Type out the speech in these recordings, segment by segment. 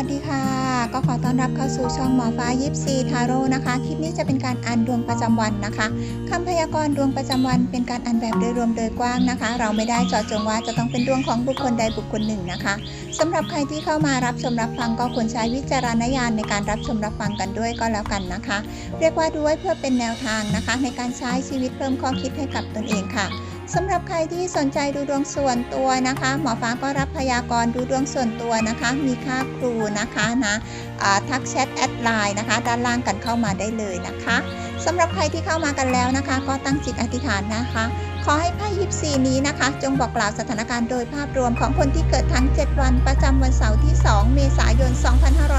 วัสดีค่ะ ก็ขอต้อนรับเข้าสู่ช่องหมอฟ้ายิปซีทาโร่นะคะ คลิปนี้จะเป็นการอ่านดวงประจำวันนะคะคำพยากรณ์ดวงประจำวันเป็นการอ่านแบบโดยรวมโดยกว้างนะคะ เราไม่ได้เจาะจงว่าจะต้องเป็นดวงของบุคคลใดบุคคลหนึ่งนะคะสำหรับใครที่เข้ามารับชมรับฟังก็ควรใช้วิจารณญาณในการรับชมรับฟังกันด้วยก็แล้วกันนะคะ เรียกว่าดูไว้เพื่อเป็นแนวทางนะคะ ในการใช้ชีวิตเพิ่มข้อคิดให้กับตนเองค่ะ สำหรับใครที่สนใจดูดวงส่วนตัวนะคะ หมอฟ้าก็รับพยากรณ์ดูดวงส่วนตัวนะคะ มีค่าครูนะคะนะทักแชทแอดไลน์นะคะ ด้านล่างกันเข้ามาได้เลยนะคะสำหรับใครที่เข้ามากันแล้วนะคะ ก็ตั้งจิตอธิษฐานนะคะ ขอให้ไพ่ยิปซีนี้นะคะ จงบอกกล่าวสถานการณ์โดยภาพรวมของคนที่เกิดทั้ง 7 วันประจำวันเสาร์ที่ 2 เมษายน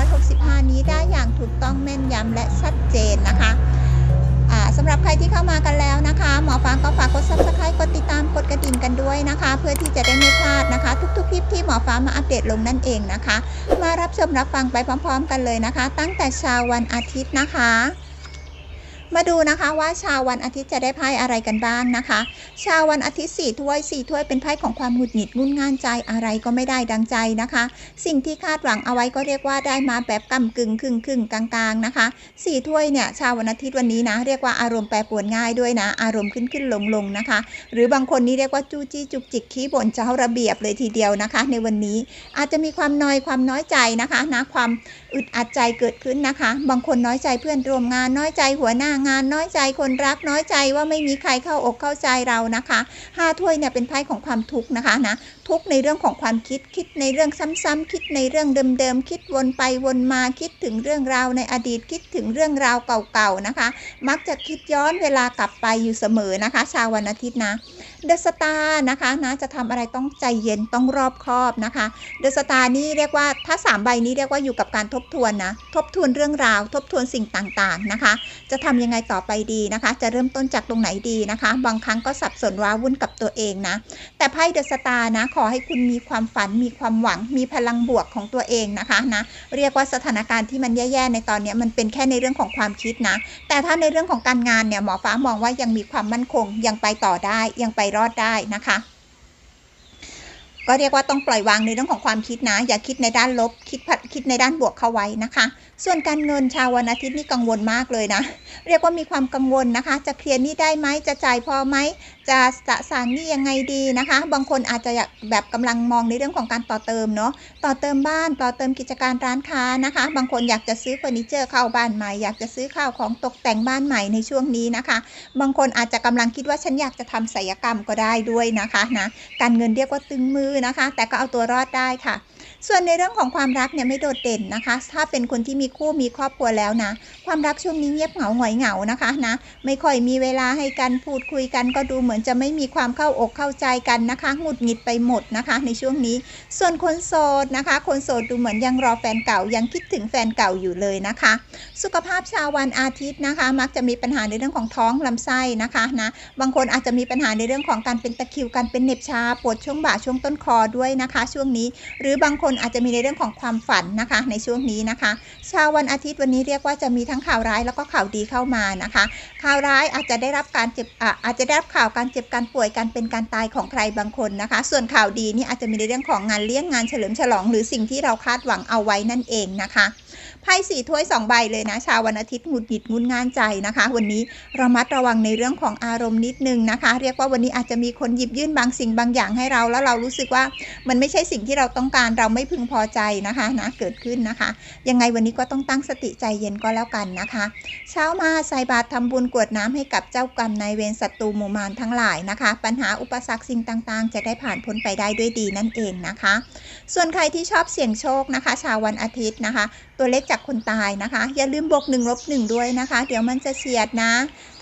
2565 นี้ได้อย่างถูกต้องแม่นยำและชัดเจนนะคะ สำหรับใครที่เข้ามากันแล้วนะคะ หมอฟางก็ฝากกดซับสไครต์กดติดตามกดกระดิ่งกันด้วยนะคะ เพื่อที่จะได้ไม่พลาดนะคะ ทุกๆคลิปที่หมอฟ้ามาอัปเดตลงนั่นเองนะคะ มารับชมรับฟังไปพร้อม ๆ กันเลยนะคะ ตั้งแต่เช้าวันอาทิตย์นะคะ มาดูนะคะว่าชาววันอาทิตย์จะได้ไพ่อะไรกันบ้างนะคะ ชาววันอาทิตย์สี่ถ้วยสี่ถ้วยเป็นไพ่ของความหงุดหงิดงุนง่านใจอะไรก็ไม่ได้ดังใจนะคะ สิ่งที่คาดหวังเอาไว้ก็เรียกว่าได้มาแบบกำกึ่งครึ่งครึ่งกลางๆนะคะสี่ถ้วยเนี่ยชาววันอาทิตย์วันนี้นะ เรียกว่าอารมณ์แปรปรวนง่ายด้วยนะ อารมณ์ขึ้นขึ้นลงลงนะคะ หรือบางคนนี่เรียกว่าจู้จี้จุกจิกขี้บ่นเจ้าระเบียบเลยทีเดียวนะคะ ในวันนี้อาจจะมีความนอยความน้อยใจนะคะนะความอึดอัดใจเกิดขึ้นนะคะ บางคนน้อยใจเพื่อนร่วมงานน้อยใจหัวหน้างานน้อยใจคนรักน้อยใจว่าไม่มีใครเข้าอกเข้าใจเรานะคะห้าถ้วยเนี่ยเป็นไพ่ของความทุกข์นะคะนะทุกในเรื่องของความคิดคิดในเรื่องซ้ำๆคิดในเรื่องเดิมๆคิดวนไปวนมาคิดถึงเรื่องราวในอดีตคิดถึงเรื่องราวเก่าๆนะคะ มักจะคิดย้อนเวลากลับไปอยู่เสมอนะคะ ชาววันอาทิตย์นะเดอะสตาร์นะคะนะจะทำอะไรต้องใจเย็นต้องรอบคอบนะคะเดอะสตาร์นี่เรียกว่าถ้าสามใบนี้เรียกว่าอยู่กับการทบทวนนะทบทวนเรื่องราว ทบทวนสิ่งต่างๆนะคะ จะทำยังไงต่อไปดีนะคะ จะเริ่มต้นจากตรงไหนดีนะคะ บางครั้งก็สับสนว้าวุ่นกับตัวเองนะ แต่ไพ่เดอะสตาร์นะขอให้คุณมีความฝันมีความหวัง มีพลังบวกของตัวเองนะคะนะเรียกว่าสถานการณ์ที่มันแย่ๆในตอนนี้มันเป็นแค่ในเรื่องของความคิดนะแต่ถ้าในเรื่องของการงานเนี่ยหมอฟ้ามองว่ายังมีความมั่นคงยังไปต่อได้ยังไปรอดได้นะคะ ก็เรียกว่าต้องปล่อยวางในเรื่องของความคิดนะ อย่าคิดในด้านลบ คิดคิดในด้านบวกเข้าไว้นะคะ ส่วนการเงินชาววันอาทิตย์นี่กังวลมากเลยนะ เรียกว่ามีความกังวลนะคะ จะเคลียร์หนี้ได้ไหมจะจ่ายพอไหมจะสะสางหนี้ยังไงดีนะคะ บางคนอาจจะแบบกำลังมองในเรื่องของการต่อเติมเนาะต่อเติมบ้านต่อเติมกิจการร้านค้านะคะ บางคนอยากจะซื้อเฟอร์นิเจอร์เข้าบ้านใหม่ อยากจะซื้อข้าวของตกแต่งบ้านใหม่ในช่วงนี้นะคะ บางคนอาจจะกำลังคิดว่าฉันอยากจะทำศัลยกรรมก็ได้ด้วยนะคะนะการเงินเรียกว่าตึงมือนะคะ แต่ก็เอาตัวรอดได้ค่ะ ส่วนในเรื่องของความรักเนี่ยไม่โดดเด่นนะคะ ถ้าเป็นคนที่มีคู่มีครอบครัวแล้วนะ ความรักช่วงนี้เงียบเหงาหงอยเหงานะคะนะ ไม่ค่อยมีเวลาให้กันพูดคุยกัน ก็ดูเหมือนจะไม่มีความเข้าอกเข้าใจกันนะคะหงุดหงิดไปหมดนะคะ ในช่วงนี้ ส่วนคนโสดนะคะ คนโสดดูเหมือนยังรอแฟนเก่ายังคิดถึงแฟนเก่าอยู่เลยนะคะ สุขภาพชาววันอาทิตย์นะคะ มักจะมีปัญหาในเรื่องของท้องลำไส้นะคะนะบางคนอาจจะมีปัญหาในเรื่องของการเป็นตะคริวการเป็นเน็บชาปวดช่วงบ่าช่วงต้นคอด้วยนะคะ ช่วงนี้ หรือบางคนนอาจจะมีในเรื่องของความฝันนะคะ ในช่วงนี้นะคะ ชาววันอาทิตย์วันนี้เรียกว่าจะมีทั้งข่าวร้ายแล้วก็ข่าวดีเข้ามานะคะ ข่าวร้ายอาจจะได้รับการเจ็บอะอาจจะได้รับข่าวการเจ็บการป่วยการเป็นการตายของใครบางคนนะคะ ส่วนข่าวดีนี่อาจจะมีในเรื่องของงานเลี้ยงงานเฉลิมฉลอง หรือสิ่งที่เราคาดหวังเอาไว้นั่นเองนะคะ ไพ่สี่ถ้วยสองใบเลยนะ ชาววันอาทิตย์หงุดหงิดงุนงานใจนะคะ วันนี้ระมัดระวังในเรื่องของอารมณ์นิดนึงนะคะ เรียกว่าวันนี้อาจจะมีคนหยิบยื่นบางสิ่งบางอย่างให้เรา แล้วเรารู้สึกว่ามันไม่ใช่สิ่งที่เราต้องการเราไม่พึงพอใจนะคะนะเกิดขึ้นนะคะ ยังไงวันนี้ก็ต้องตั้งสติใจเย็นก็แล้วกันนะคะ เช้ามาใส่บาตรทำบุญกรวดน้ำให้กับเจ้ากรรมนายเวรศัตรูหมู่มารทั้งหลายนะคะ ปัญหาอุปสรรคสิ่งต่างๆ จะได้ผ่านพ้นไปได้ด้วยดีนั่นเองนะคะ ส่วนใครที่ชอบเสี่ยงโชคนะคะ ชาววันอาทิตย์นะคะ ตัวเลขจากคนตายนะคะ อย่าลืมบวก1ลบ1ด้วยนะคะ เดี๋ยวมันจะเฉียดนะ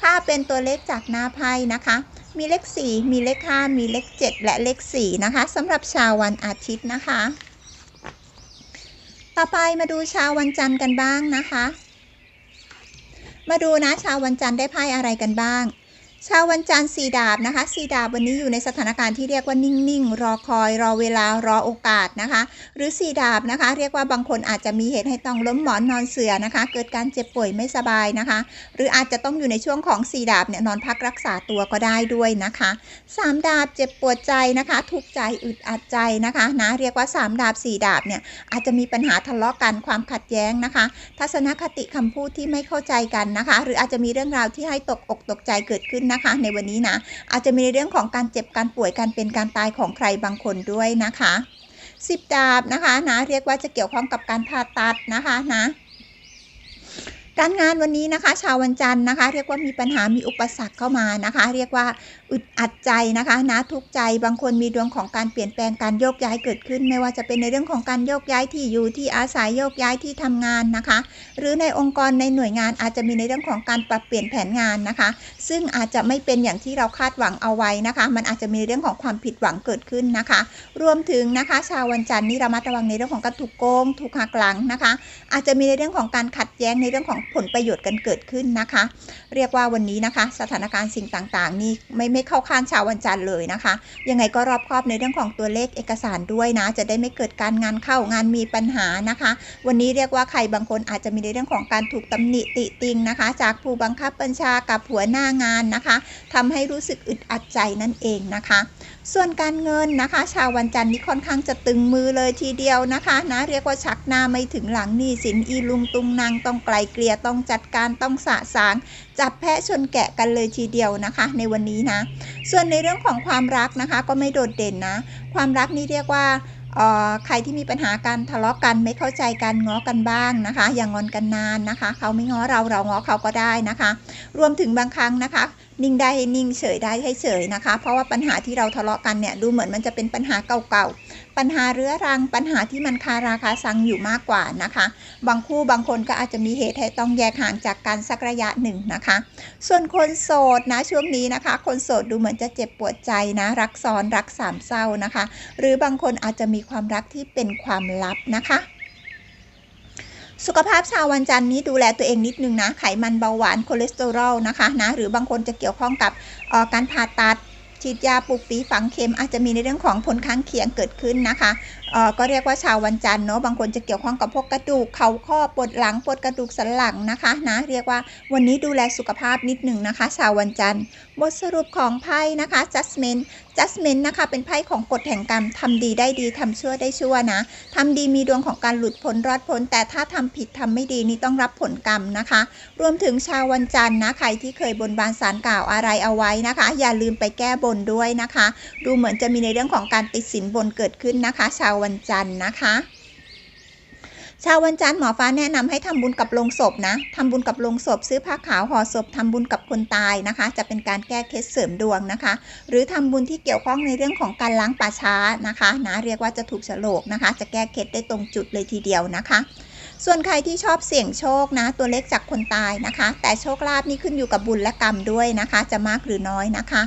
ถ้าเป็นตัวเลขจากหน้าไพ่นะคะ มีเลข 4 มีเลข 5 มีเลข 7 และเลข 4 นะคะสำหรับชาววันอาทิตย์นะคะ ต่อไปมาดูชาววันจันทร์กันบ้างนะคะ มาดูนะชาววันจันทร์ได้ไพ่อะไรกันบ้าง ชาววันจันทร์สีดาบนะคะสีดาบวันนี้อยู่ในสถานการณ์ที่เรียกว่านิ่งๆ รอคอย รอเวลารอโอกาสนะคะ หรือสีดาบนะคะ เรียกว่าบางคนอาจจะมีเหตุให้ต้องล้มหมอนนอนเสือนะคะ เกิดการเจ็บป่วยไม่สบายนะคะ หรืออาจจะต้องอยู่ในช่วงของสีดาบเนี่ยนอนพักรักษาตัวก็ได้ด้วยนะคะสามดาบเจ็บปวดใจนะคะ ทุกใจอึดอัดใจนะคะนะเรียกว่าสามดาบสี่ดาบเนี่ยอาจจะมีปัญหาทะเลาะกันความขัดแย้งนะคะ ทัศนคติคำพูดที่ไม่เข้าใจกันนะคะ หรืออาจจะมีเรื่องราวที่ให้ตกอกตกใจเกิดขึ้นนะคะ ในวันนี้นะอาจจะมีในเรื่องของการเจ็บการป่วยการเป็นการตายของใครบางคนด้วยนะคะสิบดาบนะคะนะเรียกว่าจะเกี่ยวข้องกับการผ่าตัดนะคะนะ การงานวันนี้นะคะ ชาววันจันทร์นะคะ เรียกว่ามีปัญหามีอุปสรรคเข้ามานะคะ เรียกว่าอึดอัดใจนะคะนะทุกใจบางคนมีดวงของการเปลี่ยนแปลงการโยกย้ายเกิดขึ้น ไม่ว่าจะเป็นในเรื่องของการโยกย้ายที่อยู่ที่อาศัยโยกย้ายที่ทำงานนะคะ หรือในองค์กรในหน่วยงานอาจจะมีในเรื่องของการปรับเปลี่ยนแผนงานนะคะ ซึ่งอาจจะไม่เป็นอย่างที่เราคาดหวังเอาไว้นะคะ มันอาจจะมีเรื่องของความผิดหวังเกิดขึ้นนะคะ รวมถึงนะคะ ชาววันจันทร์นี่ระมัดระวังในเรื่องของการถูกโกงถูกหักหลังนะคะ อาจจะมีในเรื่องของการขัดแย้งในเรื่องของผลประโยชน์กันเกิดขึ้นนะคะ เรียกว่าวันนี้นะคะ สถานการณ์สิ่งต่างๆ นี่ไม่ไม่เข้าข้างชาววันจันทร์เลยนะคะ ยังไงก็รอบครอบในเรื่องของตัวเลขเอกสารด้วยนะ จะได้ไม่เกิดการงานเข้างานมีปัญหานะคะ วันนี้เรียกว่าใครบางคนอาจจะมีในเรื่องของการถูกตำหนิติติงนะคะ จากผู้บังคับบัญชากับหัวหน้างานนะคะทำให้รู้สึกอึดอัดใจนั่นเองนะคะ ส่วนการเงินนะคะ ชาววันจันทร์นี้ค่อนข้างจะตึงมือเลยทีเดียวนะคะนะเรียกว่าชักหน้าไม่ถึงหลังนี้สินอีลุงตุงนางต้องไกลเกลี่ยต้องจัดการต้องสะสาง จับแพะชนแกะกันเลยทีเดียวนะคะ ในวันนี้นะ ส่วนในเรื่องของความรักนะคะ ก็ไม่โดดเด่นนะ ความรักนี่เรียกว่าใครที่มีปัญหาการทะเลาะกันไม่เข้าใจกันง้อกันบ้างนะคะ อย่างงอนกันนานนะคะ เขาไม่ง้อเราเราง้อเขาก็ได้นะคะ รวมถึงบางครั้งนะคะ นิ่งได้ให้นิ่งเฉยได้ให้เฉยนะคะ เพราะว่าปัญหาที่เราทะเลาะกันเนี่ยดูเหมือนมันจะเป็นปัญหาเก่าๆ ปัญหาเรื้อรัง ปัญหาที่มันคาราคาซังอยู่มากกว่านะคะ บางคู่บางคนก็อาจจะมีเหตุให้ต้องแยกห่างจากกันสักระยะหนึ่งนะคะ ส่วนคนโสดนะช่วงนี้นะคะ คนโสดดูเหมือนจะเจ็บปวดใจนะรักซ้อนรักสามเศร้านะคะ หรือบางคนอาจจะมีความรักที่เป็นความลับนะคะสุขภาพชาววันจันทร์นี้ดูแลตัวเองนิดนึงนะ ไขมันเบาหวานคอเลสเตอรอลนะคะนะ หรือบางคนจะเกี่ยวข้องกับออการผ่าตัด ฉีดยาปลูกปีฝังเข็มอาจจะมีในเรื่องของผลข้างเคียงเกิดขึ้นนะคะก็เรียกว่าชาววันจันทร์เนาะบางคนจะเกี่ยวข้องกับพวกกระดูกเข่าข้อปวดหลังปวดกระดูกสันหลังนะคะนะเรียกว่าวันนี้ดูแลสุขภาพนิดหนึ่งนะคะ ชาววันจันทร์บทสรุปของไพ่นะคะ judgment judgment นะคะเป็นไพ่ของกฎแห่งกรรมทำดีได้ดีทำชั่วได้ชั่วนะทำดีมีดวงของการหลุดพ้นรอดพ้น แต่ถ้าทำผิดทำไม่ดีนี่ต้องรับผลกรรมนะคะ รวมถึงชาววันจันทร์นะใครที่เคยบนบานสารกล่าวอะไรเอาไว้นะคะ อย่าลืมไปแก้บนด้วยนะคะ ดูเหมือนจะมีในเรื่องของการติดสินบนเกิดขึ้นนะคะ ชาววันจันทร์นะคะชาววันจันทร์หมอฟ้าแนะนำให้ทำบุญกับโลงศพนะทำบุญกับโลงศพ ซื้อผ้าขาวห่อศพทำบุญกับคนตายนะคะ จะเป็นการแก้เคล็ดเสริมดวงนะคะ หรือทำบุญที่เกี่ยวข้องในเรื่องของการล้างป่าช้านะคะนะเรียกว่าจะถูกโฉลกนะคะ จะแก้เคล็ดได้ตรงจุดเลยทีเดียวนะคะ ส่วนใครที่ชอบเสี่ยงโชคนะ ตัวเลขจากคนตายนะคะ แต่โชคลาภนี่ขึ้นอยู่กับบุญและกรรมด้วยนะคะ จะมากหรือน้อยนะคะ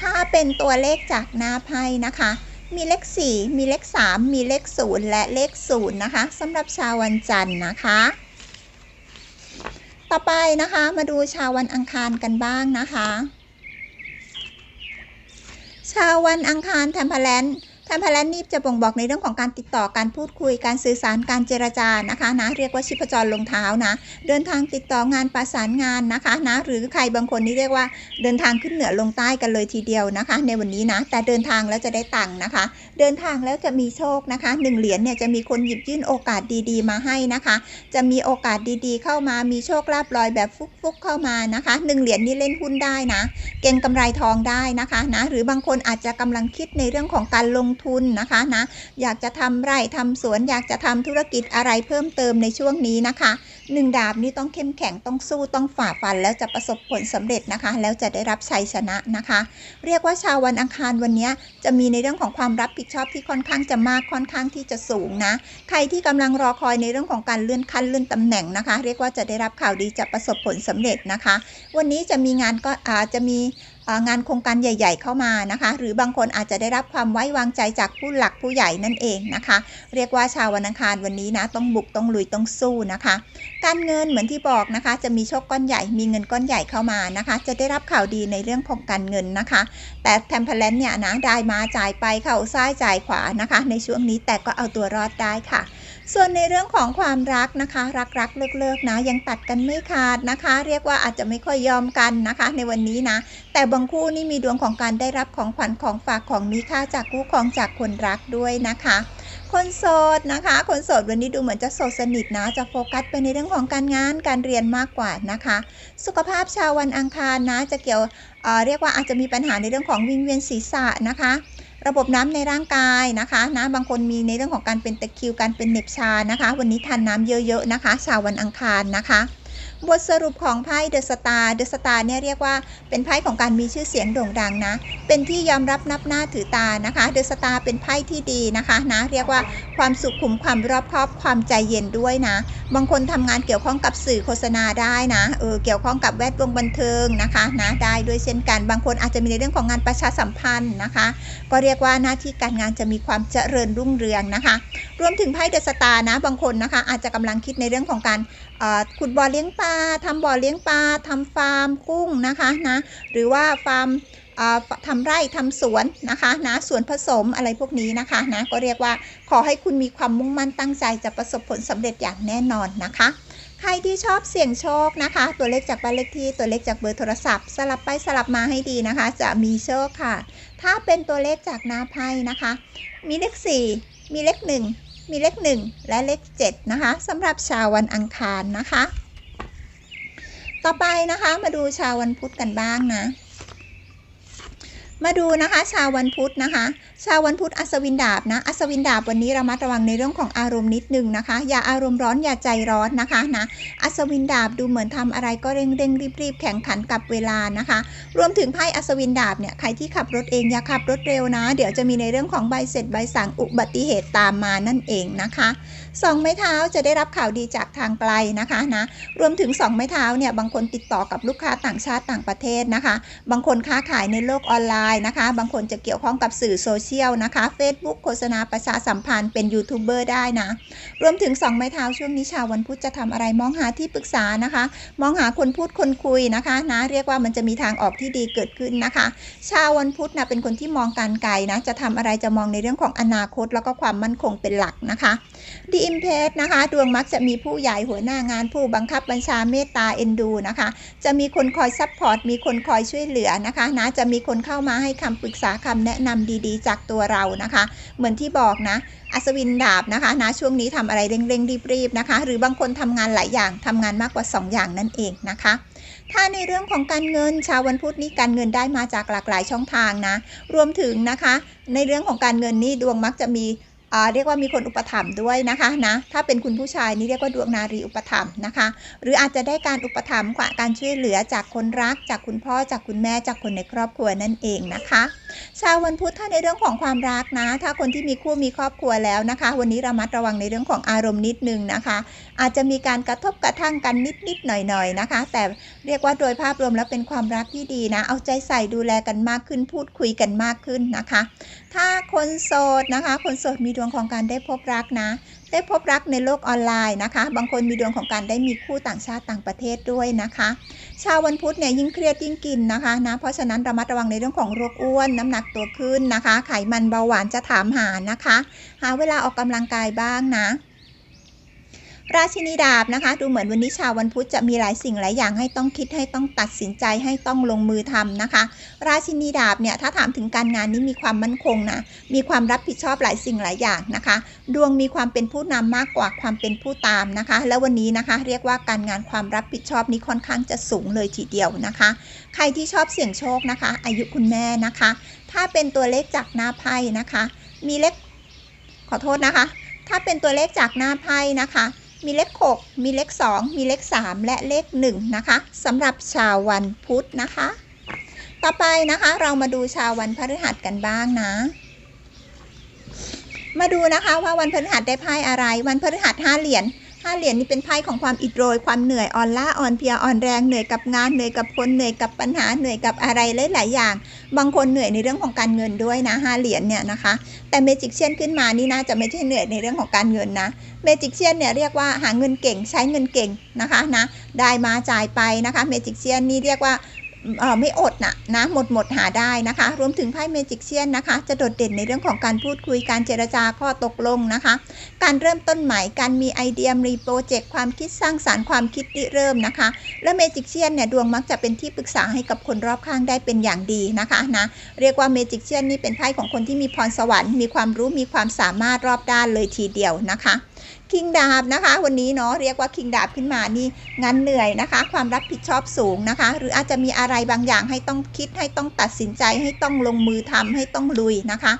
ถ้าเป็นตัวเลขจากหน้าไพ่นะคะ มีเลข 4 มีเลข 3 มีเลข 0 และเลข 0 นะคะสำหรับชาววันจันทร์นะคะ ต่อไปนะคะมาดูชาววันอังคารกันบ้างนะคะ ชาววันอังคารแทมเพลน ทมเพลนนี่จะบ่งบอกในเรื่องของการติดต่อการพูดคุยการสื่อสารการเจรจานะคะนะเรียกว่าชิพจรลงเท้านะ เดินทางติดต่องานประสานงานนะคะนะหรือใครบางคนนี่เรียกว่าเดินทางขึ้นเหนือลงใต้กันเลยทีเดียวนะคะ ในวันนี้นะแต่เดินทางแล้วจะได้ตังค์นะคะ เดินทางแล้วจะมีโชคนะคะหนึ่งเหรียญเนี่ยจะมีคนหยิบยื่นโอกาสดีๆ มาให้นะคะ จะมีโอกาสดีๆ เข้ามามีโชคลาภลอยแบบฟุกๆเข้ามานะคะหนึ่งเหรียญนี่เล่นหุ้นได้นะ เก่งกำไรทองได้นะคะนะหรือบางคนอาจจะกำลังคิดในเรื่องของการลงทุนนะคะนะอยากจะทำไร่ทำสวนอยากจะทำธุรกิจอะไรเพิ่มเติมในช่วงนี้นะคะหนึ่งดาบนี่ต้องเข้มแข็งต้องสู้ต้องฝ่าฟัน แล้วจะประสบผลสำเร็จนะคะ แล้วจะได้รับชัยชนะนะคะ เรียกว่าชาววันอังคารวันนี้จะมีในเรื่องของความรับผิดชอบที่ค่อนข้างจะมากค่อนข้างที่จะสูงนะ ใครที่กำลังรอคอยในเรื่องของการเลื่อนขั้นเลื่อนตำแหน่งนะคะ เรียกว่าจะได้รับข่าวดีจะประสบผลสำเร็จนะคะ วันนี้จะมีงานก็อาจจะมี งานโครงการใหญ่ ๆ เข้ามานะคะ หรือบางคนอาจจะได้รับความไว้วางใจจากผู้หลักผู้ใหญ่นั่นเองนะคะ เรียกว่าชาววันอังคารวันนี้นะต้องบุกต้องลุยต้องสู้นะคะ การเงินเหมือนที่บอกนะคะ จะมีโชคก้อนใหญ่มีเงินก้อนใหญ่เข้ามานะคะ จะได้รับข่าวดีในเรื่องของการเงินนะคะ แต่แทมเพลนเนี่ยนะได้มาจ่ายไปเข้าซ้ายจ่ายขวานะคะ ในช่วงนี้แต่ก็เอาตัวรอดได้ค่ะ ส่วนในเรื่องของความรักนะคะ รักรักเลิกเลิกๆนะยังตัดกันไม่ขาดนะคะ เรียกว่าอาจจะไม่ค่อยยอมกันนะคะ ในวันนี้นะ แต่บางคู่นี่มีดวงของการได้รับของขวัญของฝากของมีค่าจากคู่ครองจากคนรักด้วยนะคะ คนโสดนะคะ คนโสดวันนี้ดูเหมือนจะโสดสนิทนะ จะโฟกัสไปในเรื่องของการงานการเรียนมากกว่านะคะ สุขภาพชาววันอังคารนะจะเกี่ยวเออเรียกว่าอาจจะมีปัญหาในเรื่องของวิงเวียนศีรษะนะคะ ระบบน้ำในร่างกายนะคะนะบางคนมีในเรื่องของการเป็นตะคริวการเป็นเหน็บชานะคะ วันนี้ทานน้ำเยอะๆนะคะชาววันอังคารนะคะบทสรุปของไพ่เดอะสตาร์เดอะสตาร์เนี่ยเรียกว่าเป็นไพ่ของการมีชื่อเสียงโด่งดังนะ เป็นที่ยอมรับนับหน้าถือตานะคะเดอะสตาร์เป็นไพ่ที่ดีนะคะนะเรียกว่าความสุขุมความรอบคอบความใจเย็นด้วยนะ บางคนทำงานเกี่ยวข้องกับสื่อโฆษณาได้นะเออเกี่ยวข้องกับแวดวงบันเทิงนะคะนะได้ด้วยเช่นกัน บางคนอาจจะมีในเรื่องของงานประชาสัมพันธ์นะคะก็เรียกว่าหน้าที่การงานจะมีความเจริญรุ่งเรืองนะคะ รวมถึงไพ่เดอะสตาร์นะบางคนนะคะ อาจจะกำลังคิดในเรื่องของการขุดบ่อเลี้ยงปลาทำบ่อเลี้ยงปลาทำฟาร์มกุ้งนะคะนะหรือว่าฟาร์มทำไร่ทำสวนนะคะนะสวนผสมอะไรพวกนี้นะคะนะก็เรียกว่าขอให้คุณมีความมุ่งมั่นตั้งใจจะประสบผลสำเร็จอย่างแน่นอนนะคะใครที่ชอบเสี่ยงโชคนะคะ ตัวเลขจากบ้านเลขที่ตัวเลขจากเบอร์โทรศัพท์ สลับไปสลับมาให้ดีนะคะ จะมีโชคค่ะ ถ้าเป็นตัวเลขจากหน้าไพ่นะคะ มีเลข 4 มีเลข 1 มีเลข 1 และเลข 7 นะคะสำหรับชาววันอังคารนะคะ ต่อไปนะคะมาดูชาววันพุธกันบ้างนะ มาดูนะคะ ชาววันพุธนะคะชาววันพุธอัศวินดาบนะอัศวินดาบวันนี้ระมัดระวังในเรื่องของอารมณ์นิดนึงนะคะ อย่าอารมณ์ร้อนอย่าใจร้อนนะคะนะอัศวินดาบดูเหมือนทำอะไรก็เร่งเร่งรีบรีบแข่งขันกับเวลานะคะ รวมถึงไพ่อัศวินดาบเนี่ยใครที่ขับรถเองอย่าขับรถเร็วนะ เดี๋ยวจะมีในเรื่องของใบเสร็จใบสั่งอุบัติเหตุตามมานั่นเองนะคะสองไม้เท้าจะได้รับข่าวดีจากทางไกลนะคะนะรวมถึงสองไม้เท้าเนี่ยบางคนติดต่อกับลูกค้าต่างชาติต่างประเทศนะคะ บางคนค้าขายในโลกออนไลน์นะคะ บางคนจะเกี่ยวข้องกับสื่อโซเชียลเชียลนะคะ Facebook โฆษณาประชาสัมพันธ์เป็นยูทูบเบอร์ได้นะ รวมถึง 2 ไม้เท้าช่วงนี้ชาววันพุธจะทำอะไรมองหาที่ปรึกษานะคะ มองหาคนพูดคนคุยนะคะนะเรียกว่ามันจะมีทางออกที่ดีเกิดขึ้นนะคะ ชาววันพุธนะเป็นคนที่มองการไกลนะจะทำอะไรจะมองในเรื่องของอนาคต แล้วก็ความมั่นคงเป็นหลักนะคะ ดีอิมเพสนะคะ ดวงมักจะมีผู้ใหญ่หัวหน้างานผู้บังคับบัญชาเมตตาเอ็นดูนะคะ จะมีคนคอยซัพพอร์ต มีคนคอยช่วยเหลือนะคะนะจะมีคนเข้ามาให้คำปรึกษาคำแนะนำดีๆ จากตัวเรานะคะ เหมือนที่บอกนะอัศวินดาบนะคะนะช่วงนี้ทำอะไรเร่งๆรีบๆนะคะ หรือบางคนทำงานหลายอย่างทำงานมากกว่า 2 อย่างนั่นเองนะคะถ้าในเรื่องของการเงินชาววันพุธนี้การเงินได้มาจากหลากหลายช่องทางนะ รวมถึงนะคะ ในเรื่องของการเงินนี่ดวงมักจะมี เรียกว่ามีคนอุปถัมภ์ด้วยนะคะนะถ้าเป็นคุณผู้ชายนี่เรียกว่าดวงนารีอุปถัมภ์นะคะ หรืออาจจะได้การอุปถัมภ์กว่าการช่วยเหลือจากคนรัก จากคุณพ่อจากคุณแม่จากคนในครอบครัวนั่นเองนะคะ ชาววันพุธถ้าในเรื่องของความรักนะ ถ้าคนที่มีคู่มีครอบครัวแล้วนะคะ วันนี้ระมัดระวังในเรื่องของอารมณ์นิดนึงนะคะ อาจจะมีการกระทบกระทั่งกันนิดๆหน่อยๆนะคะ แต่เรียกว่าโดยภาพรวมแล้วเป็นความรักที่ดีนะ เอาใจใส่ดูแลกันมากขึ้น พูดคุยกันมากขึ้นนะคะ ถ้าคนโสดนะคะ คนโสดมีดวงของการได้พบรักนะ ได้พบรักในโลกออนไลน์นะคะ บางคนมีดวงของการได้มีคู่ต่างชาติต่างประเทศด้วยนะคะ ชาววันพุธเนี่ยยิ่งเครียดยิ่งกินนะคะนะ เพราะฉะนั้นระมัดระวังในเรื่องของโรคอ้วน น้ำหนักตัวขึ้นนะคะ ไขมันเบาหวานจะถามหานะคะ หาเวลาออกกำลังกายบ้างนะ ราชินีดาบนะคะ ดูเหมือนวันนี้ชาววันพุธจะมีหลายสิ่งหลายอย่างให้ต้องคิดให้ต้องตัดสินใจให้ต้องลงมือทำนะคะ ราชินีดาบเนี่ยถ้าถามถึงการงานนี้มีความมั่นคงนะมีความรับผิดชอบหลายสิ่งหลายอย่างนะคะ ดวงมีความเป็นผู้นำมากกว่าความเป็นผู้ตามนะคะ แล้ววันนี้นะคะเรียกว่าการงานความรับผิดชอบนี้ค่อนข้างจะสูงเลยทีเดียวนะคะ ใครที่ชอบเสี่ยงโชคนะคะ อายุคุณแม่นะคะ ถ้าเป็นตัวเลขจากหน้าไพ่นะคะ มีเลขขอโทษนะคะ ถ้าเป็นตัวเลขจากหน้าไพ่นะคะ มีเลข 6 มีเลข 2 มีเลข 3 และเลข 1 นะคะสำหรับชาววันพุธนะคะ ต่อไปนะคะเรามาดูชาววันพฤหัสกันบ้างนะ มาดูนะคะว่าวันพฤหัสได้ไพ่อะไร วันพฤหัสห้าเหรียญ ห้าเหรียญนี่เป็นไพ่ของความอิดโรย ความเหนื่อยอ่อนล้าอ่อนเพลียอ่อนแรงเหนื่อยกับงานเหนื่อยกับคนเหนื่อยกับปัญหาเหนื่อยกับอะไรหลายๆอย่าง บางคนเหนื่อยในเรื่องของการเงินด้วยนะห้าเหรียญเนี่ยนะคะ แต่เมจิกเชียนขึ้นมานี่น่าจะไม่ใช่เหนื่อยในเรื่องของการเงินนะเมจิกเชียนเนี่ยเรียกว่าหาเงินเก่งใช้เงินเก่งนะคะนะได้มาจ่ายไปนะคะเมจิกเชียนนี่เรียกว่า ไม่อดนะนะหมดหมดหาได้นะคะ รวมถึงไพ่เมจิกเชียนนะคะ จะโดดเด่นในเรื่องของการพูดคุยการเจรจาข้อตกลงนะคะ การเริ่มต้นใหม่การมีไอเดียมีโปรเจกต์ความคิดสร้างสารรค์ความคิดริเริ่มนะคะ และเมจิกเชียนเนี่ยดวงมักจะเป็นที่ปรึกษาให้กับคนรอบข้างได้เป็นอย่างดีนะคะนะเรียกว่าเมจิกเชียนนี่เป็นไพ่ของคนที่มีพรสวรรค์มีความรู้มีความสามารถรอบด้านเลยทีเดียวนะคะ คิงดาบนะคะ วันนี้เนาะเรียกว่าคิงดาบขึ้นมานี่งานเหนื่อยนะคะ ความรับผิดชอบสูงนะคะ หรืออาจจะมีอะไรบางอย่างให้ต้องคิดให้ต้องตัดสินใจให้ต้องลงมือทำให้ต้องลุยนะคะ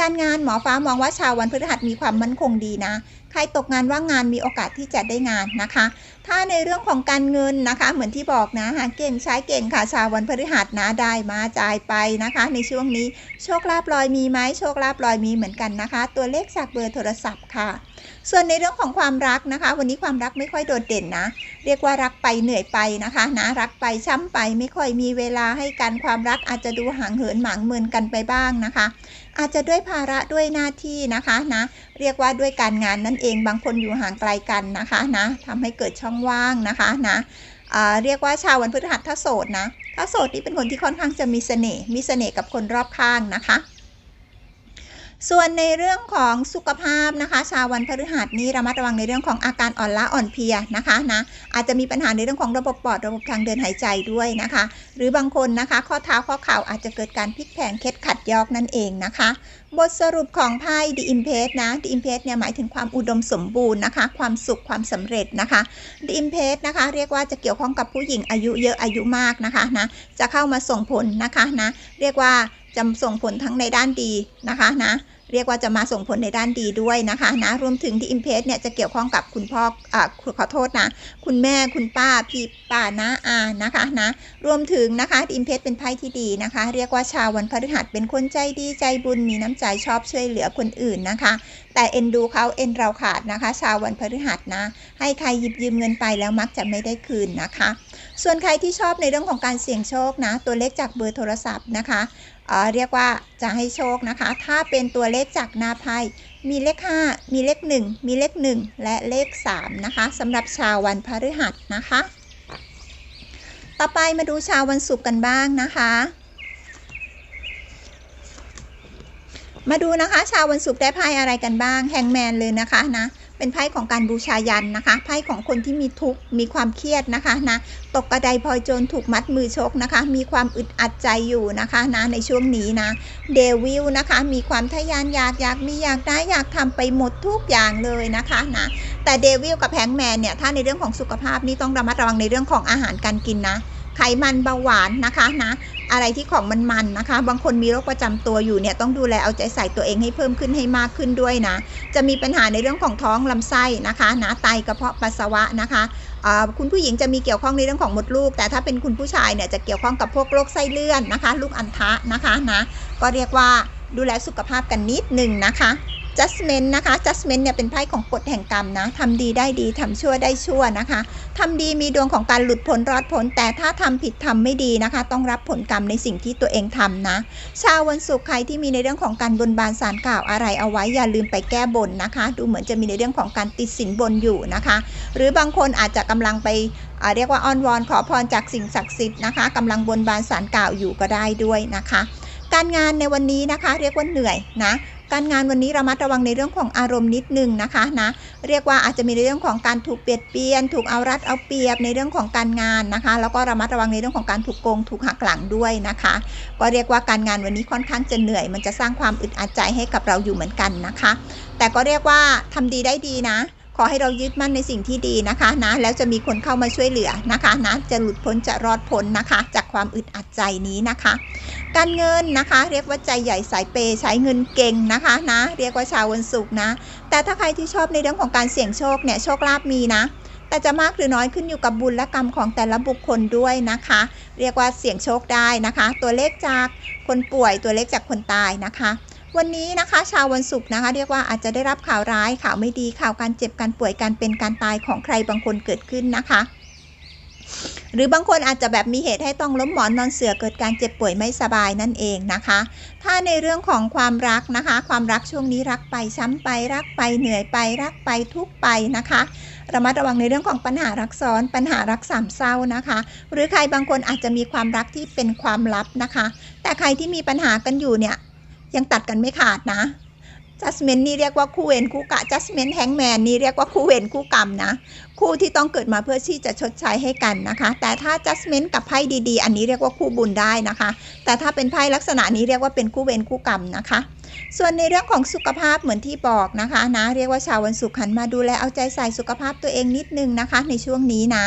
การงานหมอฟ้ามองว่าชาววันพฤหัสมีความมั่นคงดีนะ ใครตกงานว่างงานมีโอกาสที่จะได้งานนะคะถ้าในเรื่องของการเงินนะคะ เหมือนที่บอกนะหาเก่งใช้เก่งค่ะ ชาววันพฤหัสนะได้มาจ่ายไปนะคะ ในช่วงนี้โชคลาภลอยมีไหมโชคลาภลอยมีเหมือนกันนะคะ ตัวเลขจากเบอร์โทรศัพท์ค่ะ ส่วนในเรื่องของความรักนะคะ วันนี้ความรักไม่ค่อยโดดเด่นนะ เรียกว่ารักไปเหนื่อยไปนะคะนะรักไปช้ำไปไม่ค่อยมีเวลาให้กันความรักอาจจะดูห่างเหินหมางเมินกันไปบ้างนะคะ อาจจะด้วยภาระด้วยหน้าที่นะคะนะ เรียกว่าด้วยการงานนั่นเองบางคนอยู่ห่างไกลกันนะคะนะทำให้เกิดช่องว่างนะคะนะเรียกว่าชาววันพฤหัสถ้าโสดนะถ้าโสดนี่เป็นคนที่ค่อนข้างจะมีเสน่ห์มีเสน่ห์กับคนรอบข้างนะคะ ส่วนในเรื่องของสุขภาพนะคะ ชาววันพฤหัสนี้ระมัดระวังในเรื่องของอาการอ่อนล้าอ่อนเพลียนะคะนะอาจจะมีปัญหาในเรื่องของระบบปอดระบบทางเดินหายใจด้วยนะคะ หรือบางคนนะคะ ข้อเท้าข้อเข่าอาจจะเกิดการพลิกแพงเคล็ดขัดยอกนั่นเองนะคะ บทสรุปของไพ่ The Impact นะ The Impact เนี่ยหมายถึงความอุดมสมบูรณ์นะคะ ความสุขความสำเร็จนะคะ The Impact นะคะ เรียกว่าจะเกี่ยวข้องกับผู้หญิงอายุเยอะอายุมากนะคะนะจะเข้ามาส่งผลนะคะนะเรียกว่า จะส่งผลทั้งในด้านดีนะคะนะเรียกว่าจะมาส่งผลในด้านดีด้วยนะคะนะรวมถึงที่อิมเพสเนี่ยจะเกี่ยวข้องกับคุณพ่ออ่าขอโทษนะ คุณแม่คุณป้าพี่ป้าน้าอานะคะนะรวมถึงนะคะอิมเพสเป็นไพ่ที่ดีนะคะ เรียกว่าชาววันพฤหัสเป็นคนใจดีใจบุญมีน้ำใจชอบช่วยเหลือคนอื่นนะคะ แต่เอ็นดูเขาเอ็นเราขาดนะคะ ชาววันพฤหัสนะ ให้ใครหยิบยืมเงินไปแล้วมักจะไม่ได้คืนนะคะ ส่วนใครที่ชอบในเรื่องของการเสี่ยงโชคนะ ตัวเลขจากเบอร์โทรศัพท์นะคะ เออเรียกว่าจะให้โชคนะคะ ถ้าเป็นตัวเลขจากนาไพ่มีเลข 5 มีเลข 1 มีเลข 1 และเลข 3 นะคะสำหรับชาววันพฤหัสนะคะ ต่อไปมาดูชาววันศุกร์กันบ้างนะคะ มาดูนะคะ ชาววันศุกร์ได้ไพ่อะไรกันบ้างแฮงแมนเลยนะคะนะ เป็นไพ่ของการบูชายันนะคะไพ่ของคนที่มีทุกข์มีความเครียดนะคะนะตกกระไดพลอยโจรถูกมัดมือชกนะคะ มีความอึดอัดใจอยู่นะคะนะในช่วงนี้นะเดวิลนะคะ มีความทะยานอยากอยากมีอยากได้อยากทำไปหมดทุกอย่างเลยนะคะนะแต่เดวิลกับแฮงแมนเนี่ยถ้าในเรื่องของสุขภาพนี่ต้องระมัดระวังในเรื่องของอาหารการกินนะไขมันเบาหวานนะคะนะ อะไรที่ของมันมันๆนะคะ บางคนมีโรคประจำตัวอยู่เนี่ยต้องดูแลเอาใจใส่ตัวเองให้เพิ่มขึ้นให้มากขึ้นด้วยนะ จะมีปัญหาในเรื่องของท้องลำไส้นะคะนะไตกระเพาะปัสสาวะนะคะคุณผู้หญิงจะมีเกี่ยวข้องในเรื่องของมดลูก แต่ถ้าเป็นคุณผู้ชายเนี่ยจะเกี่ยวข้องกับพวกโรคไส้เลื่อนนะคะ ลูกอัณฑะนะคะนะก็เรียกว่าดูแลสุขภาพกันนิดหนึ่งนะคะ judgment นะคะ judgment เนี่ยเป็นไพ่ของกฎแห่งกรรมนะทำดีได้ดีทำชั่วได้ชั่วนะคะทำดีมีดวงของการหลุดพ้นรอดพ้น แต่ถ้าทำผิดทำไม่ดีนะคะ ต้องรับผลกรรมในสิ่งที่ตัวเองทำนะ ชาววันศุกร์ใครที่มีในเรื่องของการบนบานสารกล่าวอะไรเอาไว้อย่าลืมไปแก้บนนะคะ ดูเหมือนจะมีในเรื่องของการติดสินบนอยู่นะคะ หรือบางคนอาจจะกำลังไปอ่าเรียกว่าอ้อนวอนขอพรจากสิ่งศักดิ์สิทธิ์นะคะกำลังบนบานสารกล่าวอยู่ก็ได้ด้วยนะคะการงานในวันนี้นะคะเรียกว่าเหนื่อยนะ การงานวันนี้ระมัดระวังในเรื่องของอารมณ์นิดนึงนะคะนะเรียกว่าอาจจะมีในเรื่องของการถูกเบียดเปียน ถูกเอารัดเอาเปรียบในเรื่องของการงานนะคะ แล้วก็ระมัดระวังในเรื่องของการถูกโกง ถูกหักหลังด้วยนะคะ ก็เรียกว่าการงานวันนี้ค่อนข้างจะเหนื่อย มันจะสร้างความอึดอัดใจให้กับเราอยู่เหมือนกันนะคะ แต่ก็เรียกว่าทำดีได้ดีนะ อให้เรายึดมั่นในสิ่งที่ดีนะคะนะแล้วจะมีคนเข้ามาช่วยเหลือนะคะนะจะหลุดพ้นจะรอดพ้นนะคะ จากความอึดอัดใจนี้นะคะ การเงินนะคะ เรียกว่าใจใหญ่สายเปย์ใช้เงินเก่งนะคะนะเรียกว่าชาววันศุกร์นะ แต่ถ้าใครที่ชอบในเรื่องของการเสี่ยงโชคเนี่ยโชคลาภมีนะแต่จะมากหรือน้อยขึ้นอยู่กับบุญและกรรมของแต่ละบุคคลด้วยนะคะ เรียกว่าเสี่ยงโชคได้นะคะ ตัวเลขจากคนป่วยตัวเลขจากคนตายนะคะ วันนี้นะคะ ชาววันศุกร์นะคะ เรียกว่าอาจจะได้รับข่าวร้ายข่าวไม่ดีข่าวการเจ็บการป่วยการเป็นการตายของใครบางคนเกิดขึ้นนะคะหรือบางคนอาจจะแบบมีเหตุให้ต้องล้มหมอนนอนเสือเกิดการเจ็บป่วยไม่สบายนั่นเองนะคะ ถ้าในเรื่องของความรักนะคะ ความรักช่วงนี้รักไปช้ำไปรักไปเหนื่อยไปรักไปทุกไปนะคะระมัดระวังในเรื่องของปัญหารักซ้อน ปัญหารักสามเศร้านะคะ หรือใครบางคนอาจจะมีความรักที่เป็นความลับนะคะ แต่ใครที่มีปัญหากันอยู่เนี่ย ยังตัดกันไม่ขาดนะ judgment นี่เรียกว่าคู่เวรคู่กะ judgment hangman นี่เรียกว่าคู่เวรคู่กรรมนะ คู่ที่ต้องเกิดมาเพื่อที่จะชดใช้ให้กันนะคะ แต่ถ้า judgment กับไพ่ดีๆ อันนี้เรียกว่าคู่บุญได้นะคะ แต่ถ้าเป็นไพ่ลักษณะนี้เรียกว่าเป็นคู่เวรคู่กรรมนะคะ ส่วนในเรื่องของสุขภาพเหมือนที่บอกนะคะนะ เรียกว่าชาววันศุกร์หันมาดูแลเอาใจใส่สุขภาพตัวเองนิดนึงนะคะ ในช่วงนี้นะ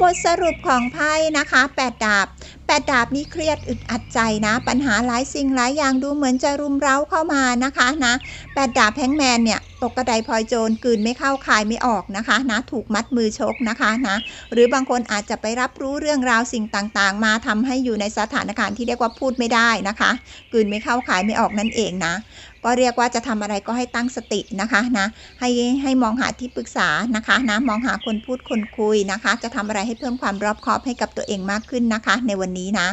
บทสรุปของไพ่นะคะ 8 ดาบแปดาบนี้เครียดอึดอัดใจนะ ปัญหาหลายสิ่งหลายอย่างดูเหมือนจะรุมเร้าเข้ามานะคะนะแปดดาบแฮงแมนเนี่ยตกกระไดพลอยโจรกืนไม่เข้าคายไม่ออกนะคะนะถูกมัดมือชกนะคะนะหรือบางคนอาจจะไปรับรู้เรื่องราวสิ่งต่างๆ มาทำให้อยู่ในสถานการณ์ที่เรียกว่าพูดไม่ได้นะคะกืนไม่เข้าคายไม่ออกนั่นเองนะ ก็เรียกว่าจะทำอะไรก็ให้ตั้งสตินะคะนะให้ให้มองหาที่ปรึกษานะคะนะมองหาคนพูดคนคุยนะคะ จะทำอะไรให้เพิ่มความรอบคอบให้กับตัวเองมากขึ้นนะคะ ในวันนี้นะ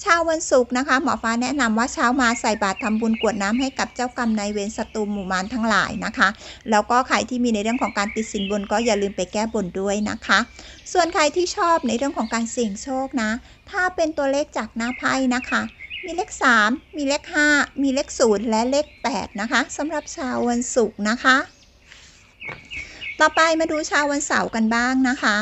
เช้าวันศุกร์นะคะหมอฟ้าแนะนำว่าเช้ามาใส่บาตรทำบุญกวดน้ำให้กับเจ้ากรรมนายเวรศัตรูหมู่มารทั้งหลายนะคะ แล้วก็ใครที่มีในเรื่องของการติดสินบนก็อย่าลืมไปแก้บนด้วยนะคะ ส่วนใครที่ชอบในเรื่องของการเสี่ยงโชคนะ ถ้าเป็นตัวเลขจากหน้าไพ่นะคะ มีเลข 3 มีเลข 5 มีเลข 0 และเลข 8 นะคะสำหรับชาววันศุกร์นะคะ ต่อไปมาดูชาววันเสาร์กันบ้างนะคะ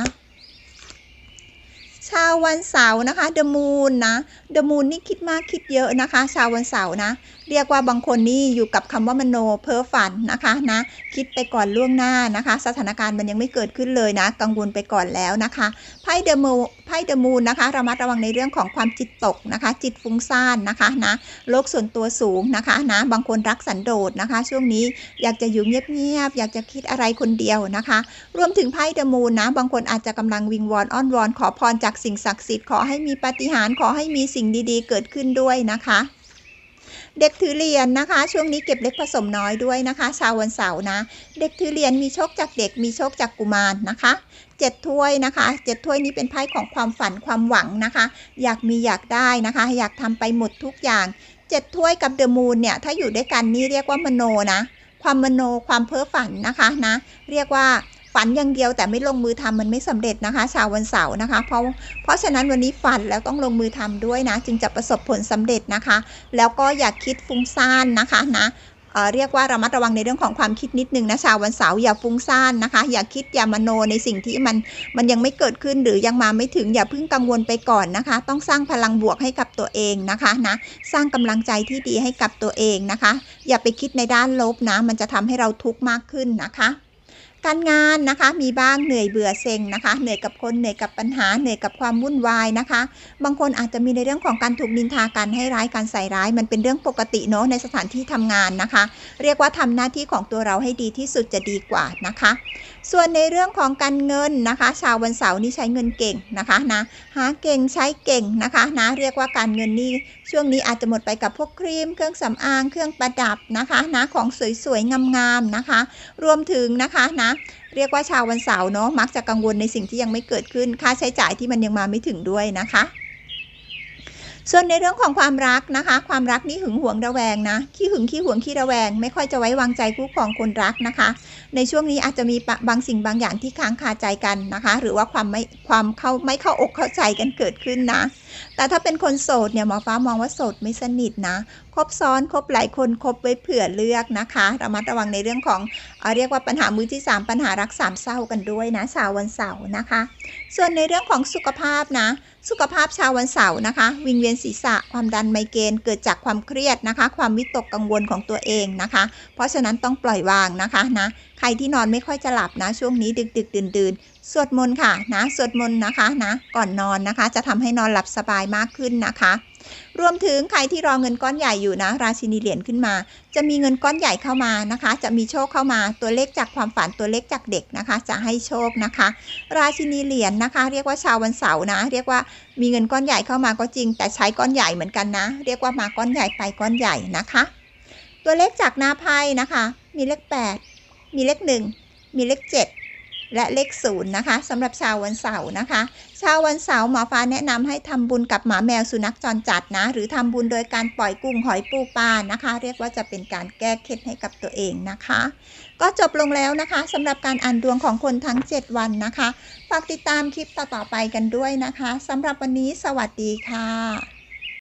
ชาววันเสาร์นะคะเดมูนนะเดมูนนี่คิดมากคิดเยอะนะคะ ชาววันเสาร์นะ เรียกว่าบางคนนี่อยู่กับคำว่ามโนเพ้อฝันนะคะนะ คิดไปก่อนล่วงหน้านะคะ สถานการณ์มันยังไม่เกิดขึ้นเลยนะ กังวลไปก่อนแล้วนะคะไพ่เดมูไพ่เดมูนนะคะระมัดระวังในเรื่องของความจิตตกนะคะ จิตฟุ้งซ่านนะคะนะโลกส่วนตัวสูงนะคะนะบางคนรักสันโดษนะคะ ช่วงนี้อยากจะอยู่เงียบๆอยากจะคิดอะไรคนเดียวนะคะ รวมถึงไพ่เดมูนนะ บางคนอาจจะกำลังวิงวอนอ้อนวอนขอพรจากสิ่งศักดิ์สิทธิ์ขอให้มีปาฏิหาริย์ขอให้มีสิ่งดีๆ เกิดขึ้นด้วยนะคะ เด็กถือเหรียญนะคะ ช่วงนี้เก็บเล็กผสมน้อยด้วยนะคะชาววันเสาร์นะ เด็กถือเหรียญมีโชคจากเด็กมีโชคจากกุมารนะคะเจ็ดถ้วยนะคะเจ็ดถ้วยนี้เป็นไพ่ของความฝันความหวังนะคะ อยากมีอยากได้นะคะ อยากทำไปหมดทุกอย่างเจ็ดถ้วยกับเดอะมูนเนี่ยถ้าอยู่ด้วยกันนี่เรียกว่ามโนนะความมโนความเพ้อฝันนะคะนะ เรียกว่า ฝันอย่างเดียวแต่ไม่ลงมือทำมันไม่สำเร็จนะคะ ชาววันเสาร์นะคะ เพราะเพราะฉะนั้นวันนี้ฝันแล้วต้องลงมือทำด้วยนะ จึงจะประสบผลสำเร็จนะคะ แล้วก็อย่าคิดฟุ้งซ่านนะคะนะเอ่อเรียกว่าระมัดระวังในเรื่องของความคิดนิดนึงนะชาววันเสาร์อย่าฟุ้งซ่านนะคะ อย่าคิดอย่ามโนในสิ่งที่มันมันยังไม่เกิดขึ้นหรือยังมาไม่ถึงอย่าเพิ่งกังวลไปก่อนนะคะ ต้องสร้างพลังบวกให้กับตัวเองนะคะนะสร้างกำลังใจที่ดีให้กับตัวเองนะคะ อย่าไปคิดในด้านลบนะ มันจะทำให้เราทุกข์มากขึ้นนะคะ การงานนะคะ มีบ้างเหนื่อยเบื่อเซ็งนะคะ เหนื่อยกับคนเหนื่อยกับปัญหาเหนื่อยกับความวุ่นวายนะคะ บางคนอาจจะมีในเรื่องของการถูกนินทาการให้ร้ายการใส่ร้าย มันเป็นเรื่องปกติเนาะในสถานที่ทำงานนะคะ เรียกว่าทำหน้าที่ของตัวเราให้ดีที่สุดจะดีกว่านะคะ ส่วนในเรื่องของการเงินนะคะ ชาววันเสาร์นี่ใช้เงินเก่งนะคะนะหาเก่งใช้เก่งนะคะนะเรียกว่าการเงินนี่ ช่วงนี้อาจจะหมดไปกับพวกครีม เครื่องสำอางเครื่องประดับนะคะนะของสวยๆงามๆนะคะ รวมถึงนะคะนะเรียกว่าชาววันเสาร์เนาะมักจะกังวลในสิ่งที่ยังไม่เกิดขึ้น ค่าใช้จ่ายที่มันยังมาไม่ถึงด้วยนะคะ ส่วนในเรื่องของความรักนะคะ ความรักนี่หึงหวงระแวงนะขี้หึงขี้หวงขี้ระแวง ไม่ค่อยจะไว้วางใจคู่ครองคนรักนะคะ ในช่วงนี้อาจจะมีบางสิ่งบางอย่างที่ค้างคาใจกันนะคะ หรือว่าความไม่ความเข้าไม่เข้าอกเข้าใจกันเกิดขึ้นนะ แต่ถ้าเป็นคนโสดเนี่ยหมอฟ้ามองว่าโสดไม่สนิทนะคบซ้อนคบหลายคนคบไว้เผื่อเลือกนะคะระมัดระวังในเรื่องของเอเรียกว่าปัญหามือที่ 3 ปัญหารักสามเศร้ากันด้วยนะชาววันเสาร์นะคะ ส่วนในเรื่องของสุขภาพนะ สุขภาพชาววันเสาร์นะคะ วิงเวียนศีรษะ ความดันไมเกรนเกิดจากความเครียดนะคะ ความวิตกกังวลของตัวเองนะคะ เพราะฉะนั้นต้องปล่อยวางนะคะนะใครที่นอนไม่ค่อยจะหลับนะ ช่วงนี้ดึกดึกดื่นดื่นสวดมนต์ค่ะนะสวดมนต์นะคะนะก่อนนอนนะคะ จะทำให้นอนหลับสบายมากขึ้นนะคะ รวมถึงใครที่รอเงินก้อนใหญ่อยู่นะ ราชินีเหรียญขึ้นมา จะมีเงินก้อนใหญ่เข้ามานะคะ จะมีโชคเข้ามาตัวเลขจากความฝันตัวเลขจากเด็กนะคะ จะให้โชคนะคะ ราชินีเหรียญนะคะ เรียกว่าชาววันเสาร์นะ เรียกว่ามีเงินก้อนใหญ่เข้ามาก็จริง แต่ใช้ก้อนใหญ่เหมือนกันนะ เรียกว่ามาก้อนใหญ่ไปก้อนใหญ่นะคะ ตัวเลขจากหน้าไพ่นะคะ มีเลข 8 มีเลข 1 มีเลข 7 และเลข0นะคะสำหรับชาววันเสาร์นะคะชาววันเสาร์หมอฟ้าแนะนำให้ทำบุญกับหมาแมวสุนัขจรจัดนะ หรือทำบุญโดยการปล่อยกุ้งหอยปูปลานะคะ เรียกว่าจะเป็นการแก้เคล็ดให้กับตัวเองนะคะ ก็จบลงแล้วนะคะสำหรับการอ่านดวงของคนทั้ง 7 วันนะคะฝากติดตามคลิปต่อๆไปกันด้วยนะคะสำหรับวันนี้สวัสดีค่ะ